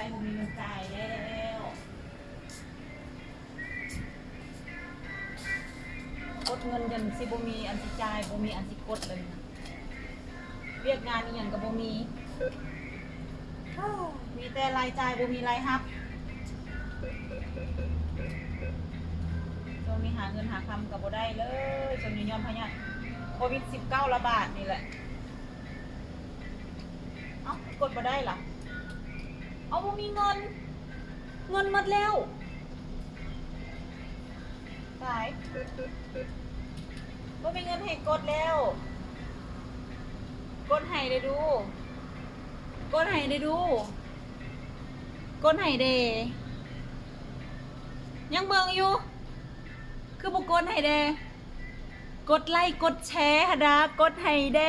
ส่บ่มีเงินจ่ายแล้วกดเงินยันสิบ่มีอันสิจ่ายบ่มีอันสิกดเลยนะเรียกงานอีหยังก็บ่มีมีแต่รายจ่ายบ่มีรายรับช่วงนี้หาเงินหาคำก็บ่ได้เลยช่วงนี้ย้อนพะยโควิด19ระบาดนี่แหละ เอ้ากดมาได้หรอ เอาบ่มีเงิน เงินหมดแล้วตายบ่มีเงินให้กดแล้ว กดให้ได้ดู กดให้ได้ดู กดให้เดยังเบิ่งอยู่ คือบ่กดให้เดกดไลค์กดแชร์หะดากดให้เด